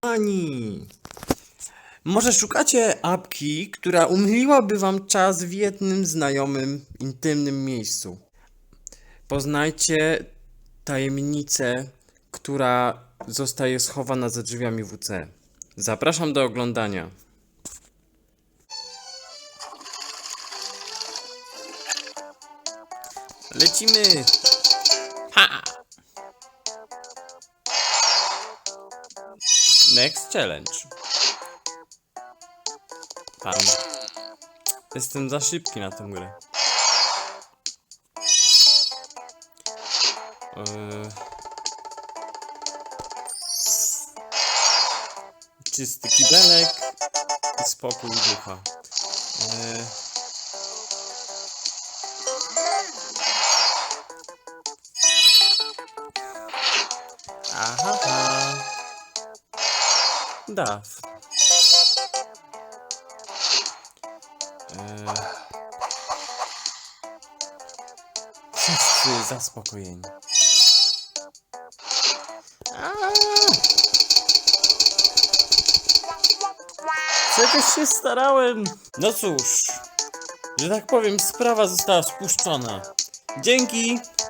Ani. Może szukacie apki, która umyliłaby wam czas w jednym znajomym, intymnym miejscu. Poznajcie tajemnicę, która zostaje schowana za drzwiami WC. Zapraszam do oglądania. Lecimy! Ha! Next challenge. Pan. Jestem za szybki na tę grę. Eee... Czysty kibelek i spokój ducha. Eee... Aha. Daw. Eee... Wszyscy zaspokojeni. Przecież się starałem. No cóż, że tak powiem, sprawa została spuszczona. Dzięki.